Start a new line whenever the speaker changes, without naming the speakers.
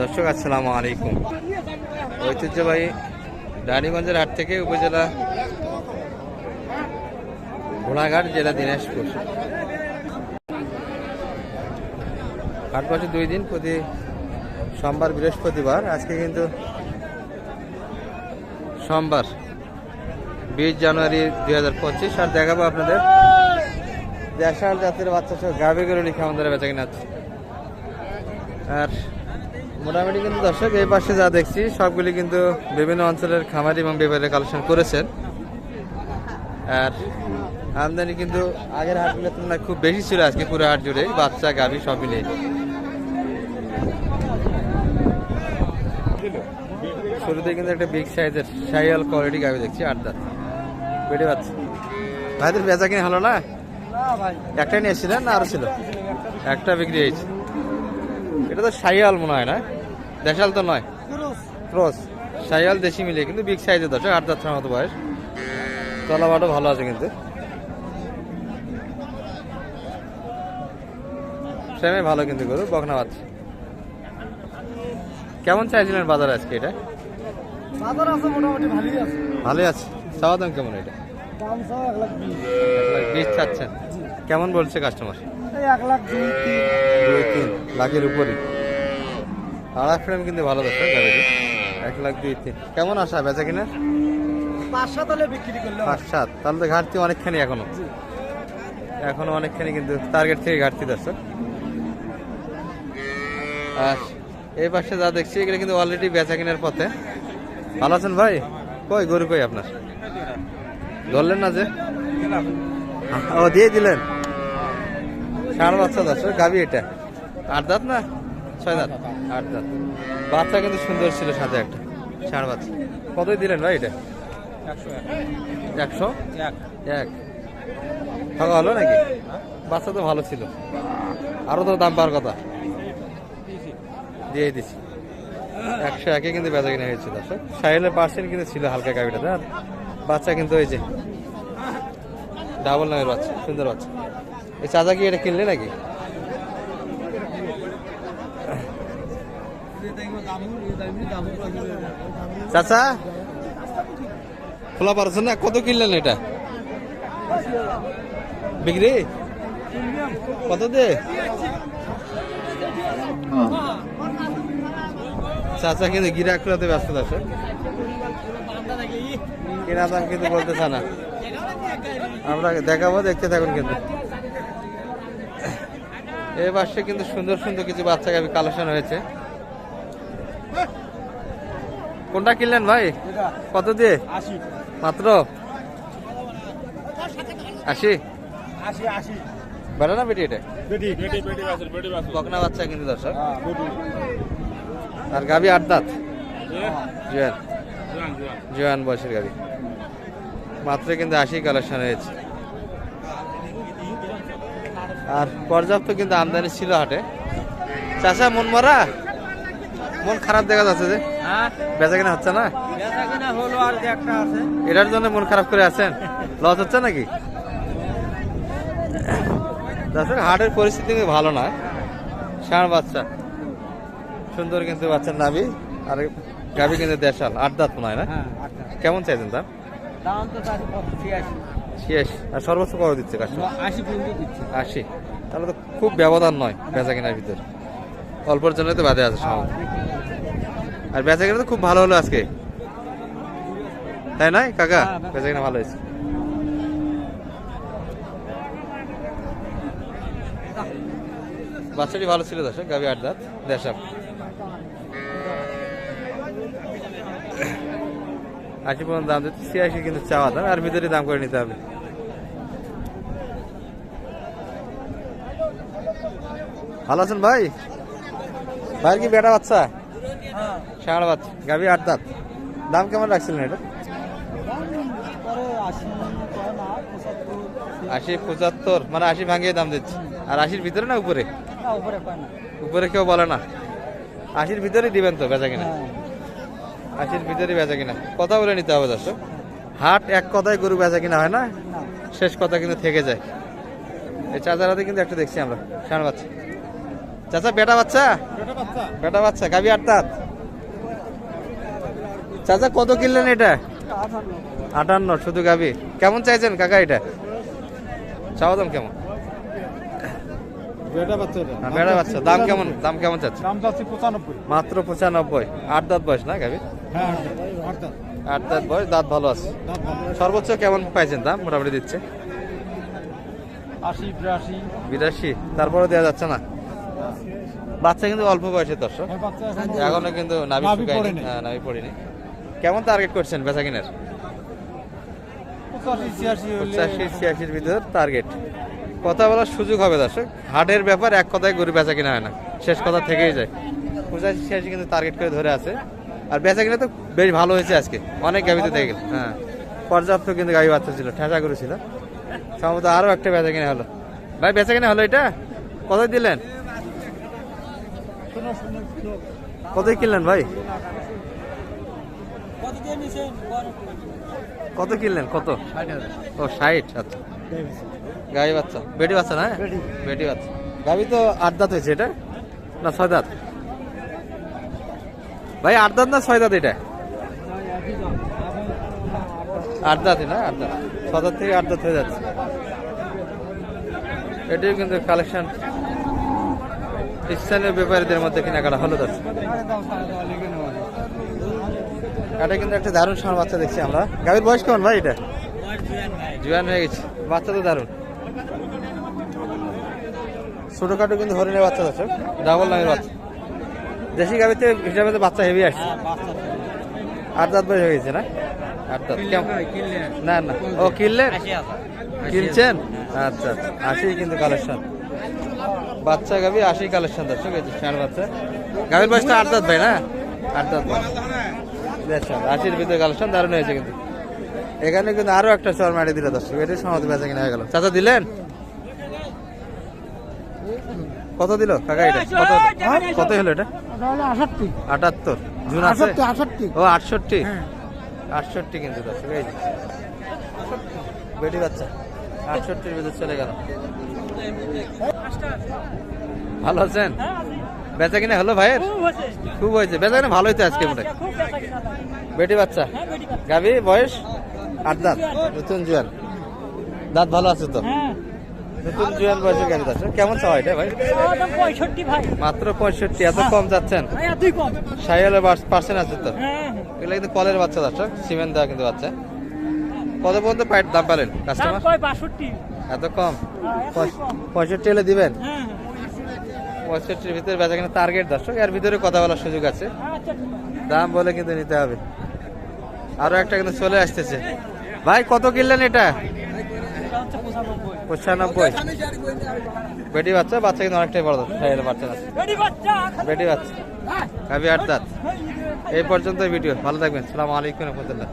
দর্শক, আসসালামু আলাইকুম। ঐতিহ্যবাহী রানীগঞ্জের হাট থেকে উপজেলা ঘোড়াঘাট, জেলা দিনাজপুর। হাট বসে দুই দিন, প্রতি সোমবার, বৃহস্পতিবার। আজকে কিন্তু সোমবার, বিশ জানুয়ারি দুই হাজার পঁচিশ। আর দেখাবো আপনাদের দেশাল জাতের বাচ্চা সব গাভি লিখে আমাদের বেচা কিনা আর মোটামুটি কিন্তু দর্শক, এই পাশে যা দেখছি, সবগুলি কিন্তু বিভিন্ন অঞ্চলের খামারি এবং ব্যাপারে কালেকশন করেছেন। আর আমদানি কিন্তু আগের হাটগুলোর তুলনায় খুব বেশি ছিল আজকে পুরো হাট জুড়ে বাচ্চা, গাভি সব মিলিয়ে। শুরুতে কিন্তু একটা বিগ সাইজের সাইয়াল কোয়ালিটি গাভি দেখছি, আট দাঁত। বেড়ে পাচ্ছে ভাইদের বেচা কিনে হলো না? একটাই নিয়ে না আরও ছিল? একটা বিক্রি হয়েছে। এটা তো সাইয়াল মনে হয় না? দেশাল তো নয়। ক্রস। সাইয়াল দেশি মিলে কিন্তু বিগ সাইজের দশ আট দশ মতো বয়স। তলাবাটও ভালো আছে কিন্তু। ফ্রেমে ভালো কিন্তু গরু বকনা পাচ্ছে কেমন চাইছিলেন বাজার আজকে এটা?
বাজার আছে মোটামুটি ভালোই আছে।
ভালোই আছে। চাওয়া দাম কেমন এটা?
দাম সব এক লাখ বিশ।
চাচ্ছেন। কেমন বলছে কাস্টমার
এক লাখ দুই তিন
লাখের উপরই। আড়াই ফ্রেম কিন্তু ভালো গাড়িটি এক লাখ দুই তিন। কেমন আসা বেচা কিনা?
পাঁচ সাত হলে বিক্রি করলে
পাঁচ সাত। তাহলে তো ঘাটতি অনেকখানি এখনও। এখনও অনেকখানি কিন্তু টার্গেট থেকে ঘাটতি দর্শক। আর এই পাশে যা দেখছি এগুলো কিন্তু অলরেডি বেচা কেনার পথে। ভালো আছেন ভাই? কই গরু কই আপনার? ধরলেন না যে? ও দিয়ে দিলেন। ষাঁড় বাচ্চা দশ গাবি এটা। আট দাঁত না? ছয় দাঁত আট দাঁত। বাচ্চা কিন্তু সুন্দর ছিল সাথে একটা ষাঁড় বাচ্চা। কতই দিলেন ভাই এটা? একশো এক। টাকা হলো নাকি? বাচ্চা তো ভালো ছিল। আরও তো দাম পাওয়ার কথা। দিয়ে দিছি। একশো একে কিন্তু বেচা কিনা হয়েছে দর্শক। সাইলের পার্সেন্ট কিন্তু ছিল হালকা গাড়িটাতে আর বাচ্চা কিন্তু হয়েছে ডাবল নামের বাচ্চা সুন্দর বাচ্চা। এই চাচা কি এটা কিনলে নাকি? চাচা? খোলা পারছেন না, কত কিনলেন এটা? বিক্রি? কত দে? চাচা কিন্তু গিরাক রাতে ব্যস্ত আছে। কেনা দাম কিন্তু বলতেছে না। আমরা দেখাবো, দেখতে থাকুন কিন্তু। এই পাশে কিন্তু সুন্দর সুন্দর কিছু বাচ্চা গাবি কালেকশন হয়েছে। কোনটা কিনলেন ভাই? কত দিয়ে? মাত্র? আশি? বেড়া না বেটি এটা?
বেটি বেটি বেটি বেটি
বকনা বাচ্চা কিন্তু দর্শক।
হ্যাঁ
আর গাবি আট দাঁত? জুয়ান
জোয়ান জোয়ান
জুয়ান বয়সের গাবি। মাত্র কিন্তু আশি কালেকশন হয়েছে। আর পর্যাপ্ত কিন্তু আমদানি ছিল হাটে। চাষা মন মরা মন খারাপ দেখা যাচ্ছে যে
হ্যাঁ।
বেচা কিনা হচ্ছে না? এটার জন্য মন খারাপ করে আছেন? লস হচ্ছে নাকি? দর্শক হাটের পরিস্থিতি ভালো না। ষাঁড় বাচ্চা। সুন্দর কিন্তু বাচ্চার নাবি আর গাবি কিন্তু দেশাল। আট দাঁত মনে হয় না?
হ্যাঁ
কেমন চাইছেন দাম?
দাম তো চারশো পঁচাশি আশি
শেষ আর সর্বোচ্চ কত দিচ্ছে
আশি
তাহলে তো খুব ব্যবধান নয় বেচা কেনার ভিতর। অল্পর জন্য তো বাদে আছে সব। আর বেচা কেনা তো খুব ভালো হলো আজকে। তাই নয় কাকা?
হ্যাঁ,
বেচা কেনা ভালো হয়েছে। বাচ্চাটি ভালো ছিল দর্শক গাবি আট দাঁত দেশাপ আশি পর্যন্ত দাম দিচ্ছে ছিয়াশি কিন্তু চাওয়া দাম আর ভিতরে দাম করে নিতে হবে। ভালো আছেন ভাই? ভাই কি বেটা বাচ্চা?
হ্যাঁ।
ষাঁড় বাচ্চা গাবি আট দাঁত। দাম কেমন রাখছিলেন এটা?
আশি না পঁচাত্তর
আশি পঁচাত্তর মানে আশি ভাঙিয়ে দাম দিচ্ছে। আর আশির ভিতরে না উপরে?
উপরে পায় না।
উপরে কেউ বলে না। আশির ভিতরে দিবেন তো বেচা কিনা?
হ্যাঁ।
আশির ভিতরে বেচা কিনা। কথা বলে নিতে হবে দর্শক। হাট এক কথায় গরু বেচা কিনা হয় না?
না।
শেষ কথা কিন্তু থেকে যায়। এই চাচারাতে কিন্তু একটা দেখছি আমরা। ষাঁড় বাচ্চা চাচা বেটা বাচ্চা? বেটা বাচ্চা। গাবি আট দাঁত। চাচা কত কিনলেন এটা? আটান্ন শুধু গাবি কেমন চাইছেন কাকা এটা? চাওয়া দাম কেমন?
বাচ্চা
হ্যাঁ, দাম কেমন দাম কেমন চাচ্ছে মাত্র পঁচানব্বই। আট দাঁত বয়স না গাবি
হ্যাঁ
আট দাঁত। বয়স দাঁত ভালো আছে। সর্বোচ্চ কেমন পাইছেন দাম? মোটামুটি দিচ্ছে।
বিরাশি।
তারপরে দেওয়া যাচ্ছে না? বাচ্চা কিন্তু অল্প বয়সে দর্শক।
হ্যাঁ,
এখনও কিন্তু নাভি
পড়েনি।
কেমন টার্গেট করছেন বেচা কিনার?
পঁচাশি
ছিয়াশির ভিতর টার্গেট কথা বলার সুযোগ হবে দর্শক। হাটের ব্যাপার এক কথায় গরু বেচা কিনা হয় না। শেষ কথা থেকেই যায়। পঁচাশি ছিয়াশি কিন্তু টার্গেট করে ধরে আছে। আর বেচা কিনা তো বেশ ভালো হয়েছে আজকে। অনেক গাড়িতে দেখে গেল। হ্যাঁ। পর্যাপ্ত কিন্তু গাড়ি বাচ্চা ছিল ঠেসা গরু ছিল। সম্ভবত আরও একটা বেচা কিনা হলো। ভাই বেচা কিনা হলো এটা? কত দিলেন? কত কিনলেন ভাই?
কত
কিনলেন? কত? ও ষাট আচ্ছা। গাই বাচ্চা। বেটি বাচ্চা না?
বেটি।
বেটি বাচ্চা। গাবি তো আট দাঁত হয়েছে এটা? না ছয় দাঁত? ভাই আট দাঁত না ছয় দাঁত এটা? আট দাঁতই না আট দাঁত। ছ দাঁত থেকে আট দাঁত হয়ে যাচ্ছে। এটিও কিন্তু কালেকশন। স্থানীয় ব্যাপারীদের মধ্যে কেনাকাটা হলো দশ এটা কিন্তু একটা দারুণ সার বাচ্চা দেখছি আমরা। গাভীর বয়স কেমন ভাই এটা? জুয়ান হয়ে গেছে বাচ্চা তো দারুণ। ছোটখাটো কিন্তু হরিণের বাচ্চা আছে ডাবল নামের বাচ্চা। দেশি গাভিতে হিসাবে তো বাচ্চা হেভি আসছে। আট দাঁত বয়স হয়ে গেছে না? আট দাঁত। না না। ও কিনলেন? কিনছেন? আচ্ছা আশি কিন্তু কালেকশন বাচ্চা গাভি আশি কালেকশন দর্শক এই ষাঁড় বাচ্চা। গাভির বয়স তো আট দাঁত ভাই না? আট দাঁত দেখছেন আশির ভিতরে কালেকশন দারুণ হয়েছে কিন্তু। এখানে কিন্তু আরও একটা চর মারি দিল দর্শক। এটাই সমাধি বেচা কিনা হয়ে গেল। চাচা দিলেন? কত দিল? কাকা এটা? কত? কত হলো এটা? আটাত্তর। জুন আছে? ও আটষট্টি? আটষট্টি কিন্তু দর্শক এই বেটি বাচ্চা আটষট্টির ভিতরে চলে গেল। ভালো আছেন? বেচা কিনা হলো ভাইয়ের? খুব হয়েছে। বেচা কিনা ভালো হয়েছে আজকে মোটে বেটি বাচ্চা? গাবি বয়স? আট দাঁত। নতুন জুয়ান। দাঁত ভালো আছে তো? নতুন জুয়ান বয়সের গাড়ি আছে কেমন চাওয়া এটা ভাই? মাত্র পঁয়ষট্টি। এত কম যাচ্ছেন?
এতই
পার্সেন্ট আছে তো?
হ্যাঁ
এগুলো কিন্তু কলের বাচ্চা দর্শক সিমেন্ট দেওয়া কিন্তু বাচ্চা। কত পর্যন্ত পাইট দাম পেলেন কাস্টমার এত কম?
হ্যাঁ।
পঁয়ষট্টি হলে দিবেন?
হ্যাঁ।
পঁয়ষট্টির ভিতরে বেচা কিনা টার্গেট দর্শক, এর ভিতরে কথা বলার সুযোগ আছে। দাম বলে কিন্তু নিতে হবে। আরও একটা কিন্তু চলে আসতেছে। ভাই, কত কিনলেন এটা? বেটি বাচ্চা বাচ্চা কিন্তু অনেকটাই বাচ্চা
বেটি বাচ্চা।
এই পর্যন্ত ভিডিও। ভালো থাকবেন। সালাম রহমতুল্লাহ।